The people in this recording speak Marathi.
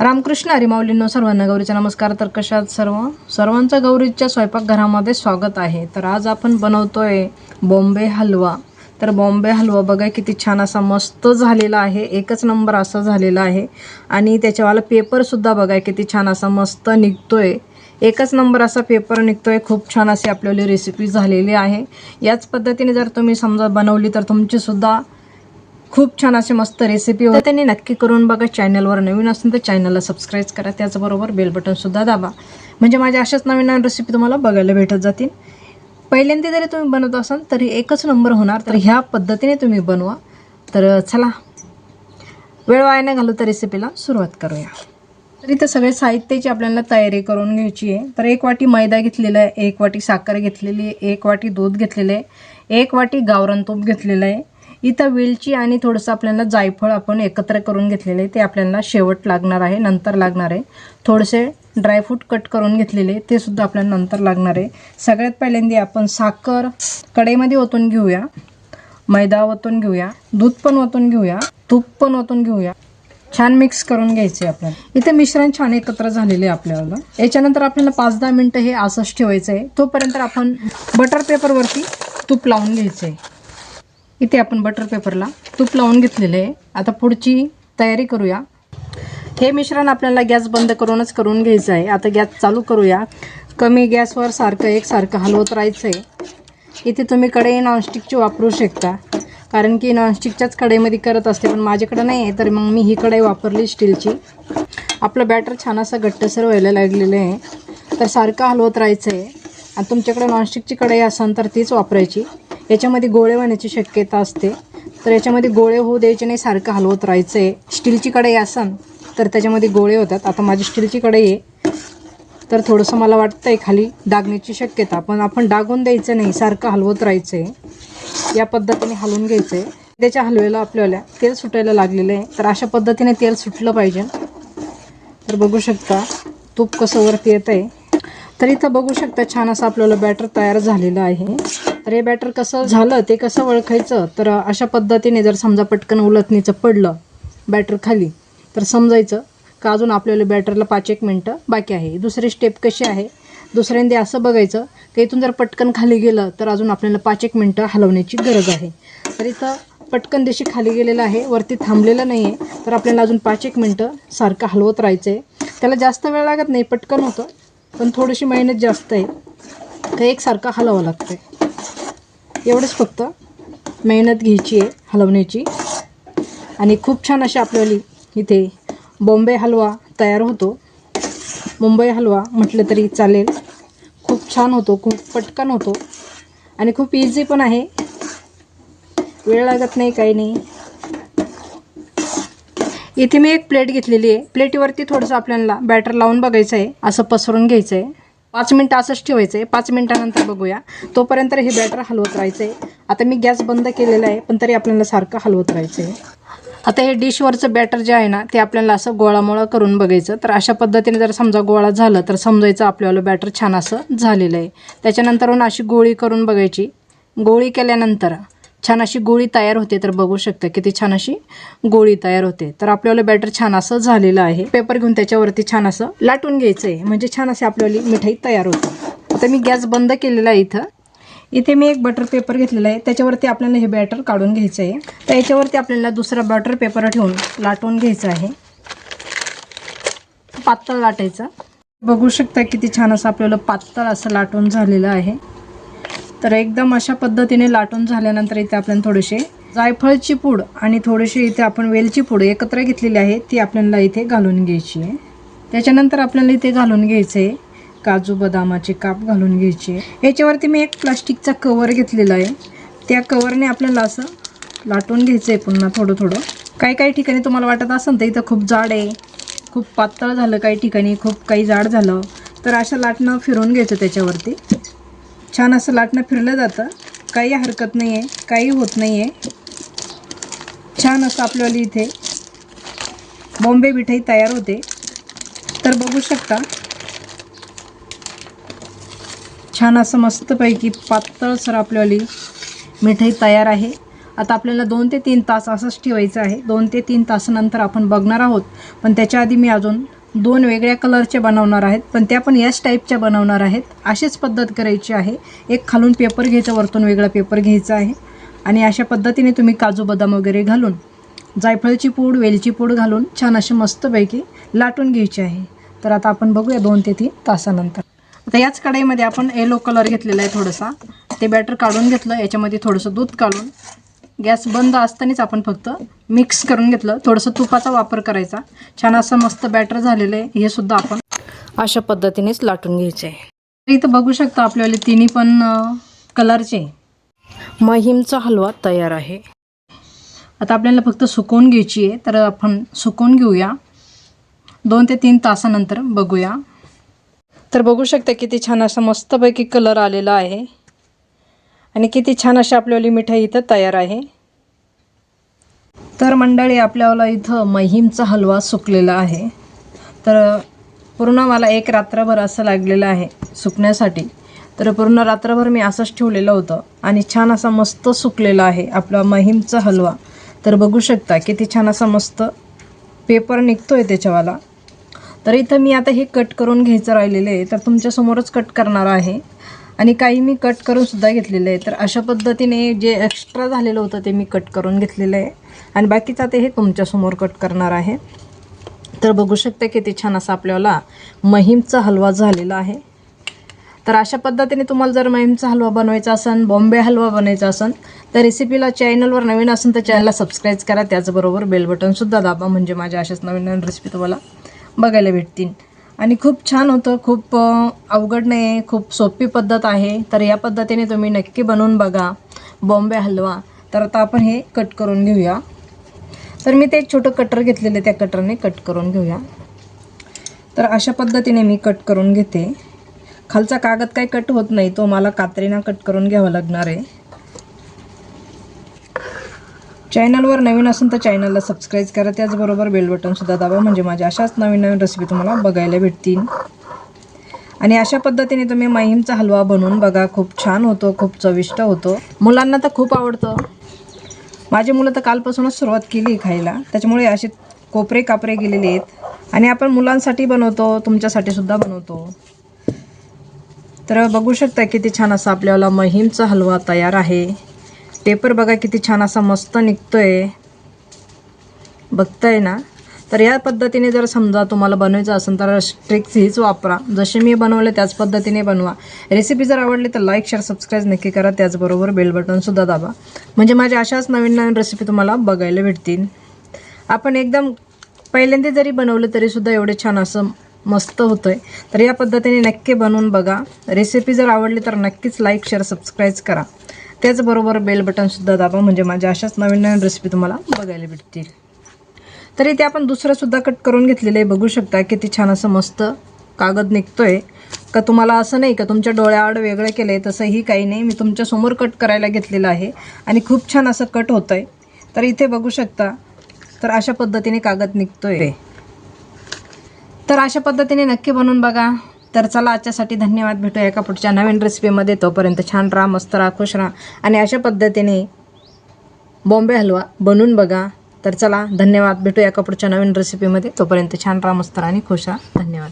रामकृष्ण हरिमाऊलींनो सर्वांना गौरीचा नमस्कार. तर कशात सर्व? सर्वांचं गौरीच्या स्वयंपाकघरामध्ये स्वागत आहे. तर आज आपण बनवतोय बॉम्बे हलवा. तर बॉम्बे हलवा बघा किती छान असा मस्त झालेला आहे. एकच नंबर असा झालेला आहे. आणि त्याच्यावाला पेपरसुद्धा बघा किती छान असा मस्त निघतोय. एकच नंबर असा पेपर निघतोय. खूप छान अशी आपल्याला रेसिपी झालेली आहे. याच पद्धतीने जर तुम्ही समजा बनवली तर तुमचीसुद्धा खूप छान अशी मस्त रेसिपी होते. त्यांनी नक्की करून बघा चॅनलवर नवीन असेल तर चॅनलला सबस्क्राईब करा. त्याचबरोबर बेल बटनसुद्धा दाबा. म्हणजे माझ्या अशाच नवीन नवीन रेसिपी तुम्हाला बघायला भेटत जातील. पहिल्यांदा जरी तुम्ही बनवत असाल तरी एकच नंबर होणार. तर ह्या पद्धतीने तुम्ही बनवा. तर चला. वेळ वाया न घालू तर रेसिपीला सुरुवात करूया. तर इथं सगळे साहित्याची आपल्याला तयारी करून घ्यायची आहे. तर एक वाटी मैदा घेतलेला आहे एक वाटी साखर घेतलेली आहे एक वाटी दूध घेतलेलं आहे एक वाटी गावरण तूप घेतलेलं आहे. इथं वेलची आणि थोडंसं आपल्याला जायफळ आपण एकत्र करून घेतलेले आहे ते आपल्याला शेवट लागणार आहे नंतर लागणार आहे. थोडेसे ड्रायफ्रूट कट करून घेतलेले ते सुद्धा आपल्याला नंतर लागणार आहे. सगळ्यात पहिल्यांदा आपण साखर कढईमध्ये ओतून घेऊया मैदा ओतून घेऊया दूध पण ओतून घेऊया तूप पण ओतून घेऊया. छान मिक्स करून घ्यायचे आपल्याला. इथे मिश्रण छान एकत्र झालेले आहे आपल्याला. याच्यानंतर आपल्याला पाच दहा मिनटं हे असंच ठेवायचं आहे. तोपर्यंत आपण बटर पेपरवरती तूप लावून घ्यायचं आहे. इथे आपण बटर पेपरला तूप लावून घेतलेलं आहे. आता पुढची तयारी करूया. हे मिश्रण आपल्याला गॅस बंद करूनच करून घ्यायचं आहे. आता गॅस चालू करूया. कमी गॅसवर सारखं एकसारखं हलवत राहायचं आहे. इथे तुम्ही कढई नॉनस्टिकची वापरू शकता. कारण की नॉनस्टिकच्याच कढईमध्ये करत असते पण माझ्याकडे नाही आहे तर मग मी ही कढई वापरली स्टीलची. आपलं बॅटर छान असं घट्टसर व्हायला लागलेलं आहे. तर सारखं हलवत राहायचं आहे. आणि तुमच्याकडे नॉनस्टिकची कढई असेल तर तीच वापरायची. याच्यामध्ये गोळे होण्याची शक्यता असते. तर याच्यामध्ये गोळे होऊ द्यायचे नाही सारखं हलवत राहायचं आहे स्टीलची कढई असन तर त्याच्यामध्ये गोळे होतात. आता माझी स्टीलची कढई आहे. तर थोडंसं मला वाटतं आहे खाली डागण्याची शक्यता पण आपण डागून द्यायचं नाही सारखं हलवत राहायचं आहे या पद्धतीने हलवून घ्यायचं आहे त्याच्या हलवेला आपल्याला तेल सुटायला लागलेलं आहे. तर अशा पद्धतीने तेल सुटलं पाहिजे. तर बघू शकता तूप कसं वरती येत आहे तर इथं बघू शकता छान असं आपल्याला बॅटर तयार झालेलं आहे. हे बॅटर कसं झालं ते कसं ओळखायचं? तर अशा पद्धतीने जर समजा पटकन उलटणीचं पडलं बॅटर खाली तर समजायचं का अजून आपल्याला बॅटरला पाच एक मिनटं बाकी आहे. दुसरी स्टेप कशी आहे? दुसऱ्यांदा असं बघायचं की इथून जर पटकन खाली गेलं तर अजून आपल्याला पाच एक मिनटं हलवण्याची गरज आहे. तर इथं पटकन देशी खाली गेलेलं आहे वरती थांबलेलं नाही आहे तर आपल्याला अजून पाच एक मिनटं सारखं हलवत राहायचं आहे त्याला जास्त वेळ लागत नाही पटकन होतं पण थोडीशी मेहनत जास्त आहे तर एकसारखं हलवावं लागतं आहे एवढंच फक्त मेहनत घ्यायची आहे हलवण्याची. आणि खूप छान अशी आपल्याली इथे बॉम्बे हलवा तयार होतो. मुंबई हलवा म्हटलं तरी चालेल. खूप छान होतो खूप पटकन होतो. आणि खूप इझी पण आहे. वेळ लागत नाही काही नाही. इथे मी एक प्लेट घेतलेली आहे. प्लेटीवरती थोडंसं आपल्याला बॅटर लावून बघायचं आहे. असं पसरून घ्यायचं आहे. पाच मिनटं असंच ठेवायचं आहे पाच मिनटानंतर बघूया. तोपर्यंत हे बॅटर हलवत राहायचं आहे आता मी गॅस बंद केलेला आहे पण तरी आपल्याला सारखं हलवत राहायचं आहे आता हे डिशवरचं बॅटर जे आहे ना ते आपल्याला असं गोळामोळा करून बघायचं. तर अशा पद्धतीने जर समजा गोळा झालं तर समजायचं आपल्याला बॅटर छान असं झालेलं आहे. त्याच्यानंतरून अशी गोळी करून बघायची. गोळी केल्यानंतर छान अशी गोळी तयार होते तर बघू शकता किती छान अशी गोळी तयार होते. तर आपल्याला बॅटर छान असं झालेलं आहे. पेपर घेऊन त्याच्यावरती छान असं लाटून घ्यायचं आहे म्हणजे छान अशी आपल्याला मिठाई तयार होते. आता मी गॅस बंद केलेला आहे इथं. इथे मी एक बटर पेपर घेतलेला आहे. त्याच्यावरती आपल्याला हे बॅटर काढून घ्यायचं आहे तर याच्यावरती आपल्याला दुसरा बटर पेपर ठेवून लाटून घ्यायचं आहे. पातळ लाटायचं. बघू शकता किती छान असं आपल्याला पातळ असं लाटून झालेलं आहे. तर एकदम अशा पद्धतीने लाटून झाल्यानंतर इथे आपण थोडेसे जायफळची पूड आणि थोडेसे इथे आपण वेलची पूड एकत्र घेतलेली आहे ती आपल्याला इथे घालून घ्यायची आहे. त्याच्यानंतर आपल्याला इथे घालून घ्यायचं आहे काजू बदामाचे काप घालून घ्यायचे. याच्यावरती मी एक प्लास्टिकचा कवर घेतलेला आहे. त्या कवरने आपल्याला असं लाटून घ्यायचं आहे पुन्हा थोडं थोडं. काही काही ठिकाणी तुम्हाला वाटत असेल तर इथं खूप जाड आहे. खूप पातळ झालं काही ठिकाणी खूप काही जाड झालं. तर अशा लाटणं फिरवून घ्यायचं त्याच्यावरती. छान असं लाटणं फिरलं जातं. काही हरकत नाही आहे काही होत नाही आहे छान असं आपल्याला इथे बॉम्बे मिठाई तयार होते. तर बघू शकता. छान असं मस्तपैकी पातळसर आपल्यावाली मिठाई तयार आहे. आता आपल्याला दोन ते तीन तास असंच ठेवायचं आहे. दोन ते तीन तासानंतर आपण बघणार आहोत. पण त्याच्या आधी मी अजून दोन वेगळ्या कलरचे बनवणार आहेत पण त्या पण याच टाईपच्या बनवणार आहेत. अशीच पद्धत करायची आहे. एक खालून पेपर घ्यायचा वरतून वेगळा पेपर घ्यायचा आहे. आणि अशा पद्धतीने तुम्ही काजू बदाम वगैरे घालून जायफळची पूड वेलची पूड घालून छान असे मस्तपैकी लाटून घ्यायची आहे. तर आता आपण बघूया दोन ते तीन तासानंतर. आता याच कढाईमध्ये आपण येलो कलर घेतलेला आहे थोडासा. ते बॅटर काढून घेतलं याच्यामध्ये थोडंसं दूध काढून गॅस बंद असतानाच आपण फक्त मिक्स करून घेतलं. थोडंसं तुपाचा वापर करायचा. छान असं मस्त बॅटर झालेलं आहे. हे सुद्धा आपण अशा पद्धतीनेच लाटून घ्यायचे आहे. तर इथं बघू शकता आपल्याला तिन्ही पण कलरचे महिमचा हलवा तयार आहे. आता आपल्याला फक्त सुकवून घ्यायची आहे. तर आपण सुकवून घेऊया. दोन ते तीन तासानंतर बघूया. तर बघू शकता किती छान असा मस्तपैकी कलर आलेला आहे. आणि किती छान अशी आपल्याला मिठाई इथं तयार आहे. तर मंडळी आपल्याला इथं महिमचा हलवा सुकलेला आहे. तर पूर्ण मला एक रात्रभर असं लागलेलं आहे सुकण्यासाठी. तर पूर्ण रात्रभर मी असंच ठेवलेलं होतं आणि छान असा मस्त सुकलेला आहे आपला महिमचा हलवा. तर बघू शकता किती छान असा मस्त पेपर निघतो आहे त्याच्यावाला. तर इथं मी आता हे कट करून घ्यायचं राहिलेलं आहे. तर तुमच्यासमोरच कट करणार आहे. आणि काही मी कट करून सुद्धा घेतलेलं आहे तर अशा पद्धतीने जे एक्स्ट्रा झालेलं होतं ते मी कट करून घेतलेलं आहे. आणि बाकीचं ते हे तुमच्यासमोर कट करणार आहे. तर बघू शकता किती छान असा आपल्याला महिमचा हलवा झालेला आहे. तर अशा पद्धतीने तुम्हाला जर महिमचा हलवा बनवायचा असेल बॉम्बे हलवा बनवायचा असेल तर रेसिपीला चॅनलवर नवीन असेल तर चॅनलला सबस्क्राईब करा. त्याचबरोबर बेल बटनसुद्धा दाबा. म्हणजे माझ्या अशाच नवीन नवीन रेसिपी तुम्हाला बघायला भेटतील. आणि खूप छान होतं खूप अवघड नाही खूप सोपी पद्धत आहे. तर या पद्धतीने तुम्ही नक्की बनवून बघा बॉम्बे हलवा. तर आता आपण हे कट करून घेऊया. तर मी ते एक छोटं कटर घेतलेलं आहे, त्या कटरने कट करून घेऊया. तर अशा पद्धतीने मी कट करून घेते. खालचा कागद काही कट होत नाही तो मला कात्रीना कट करून घ्यावा लागणार आहे. चॅनलवर नवीन असेल तर चॅनलला सबस्क्राईब करा. त्याचबरोबर बेल बटनसुद्धा दाबा. म्हणजे माझ्या अशाच नवीन नवीन रेसिपी तुम्हाला बघायला भेटतील. आणि अशा पद्धतीने तुम्ही महिमचा हलवा बनवून बघा. खूप छान होतो खूप चविष्ट होतो. मुलांना तर खूप आवडतं. माझी मुलं तर कालपासूनच सुरुवात केली खायला. त्याच्यामुळे असे कोपरे कापरे गेलेले आहेत. आणि आपण मुलांसाठी बनवतो तुमच्यासाठी सुद्धा बनवतो. तर बघू शकता किती छान असा आपल्याला महिमचा हलवा तयार आहे. पेपर बघा किती छान असा मस्त निघतोय. बघताय ना? तर या पद्धतीने जर समजा तुम्हाला बनवायचं असेल तर ट्रिक्स हीच वापरा. जसे मी बनवले त्याच पद्धतीने बनवा. रेसिपी जर आवडली तर लाईक शेअर सबस्क्राईब नक्की करा. त्याचबरोबर बेल बटनसुद्धा दाबा. म्हणजे माझ्या अशाच नवीन नवीन रेसिपी तुम्हाला बघायला भेटतील. आपण एकदम पहिल्यांदा जरी बनवलं तरीसुद्धा एवढे छान असं मस्त होतं आहे तर या पद्धतीने नक्की बनवून बघा. रेसिपी जर आवडली तर नक्कीच लाईक शेअर सबस्क्राईब करा. त्याचबरोबर बेल बटनसुद्धा दाबा. म्हणजे माझ्या अशाच नवीन नवीन रेसिपी तुम्हाला बघायला भेटतील. तर इथे आपण दुसरंसुद्धा कट करून घेतलेलं आहे. बघू शकता किती छान असं मस्त कागद निघतोय. का तुम्हाला असं नाही का तुमच्या डोळ्याआड वेगळं केलं आहे तसंही काही नाही. मी तुमच्यासमोर कट करायला घेतलेलं आहे. आणि खूप छान असं कट होतं आहे तर इथे बघू शकता तर अशा पद्धतीने कागद निघतोय. तर अशा पद्धतीने नक्की बनवून बघा. तर चला आजच्यासाठी धन्यवाद. भेटूया एका पुढच्या नवीन रेसिपीमध्ये तोपर्यंत छान राहा मस्त राहा खुश राहा. आणि अशा पद्धतीने बॉम्बे हलवा बनवून बघा. तर चला धन्यवाद. भेटूया एका पुढच्या नवीन रेसिपीमध्ये तोपर्यंत छान राहा मस्त राहा आणि खुश राहा. धन्यवाद.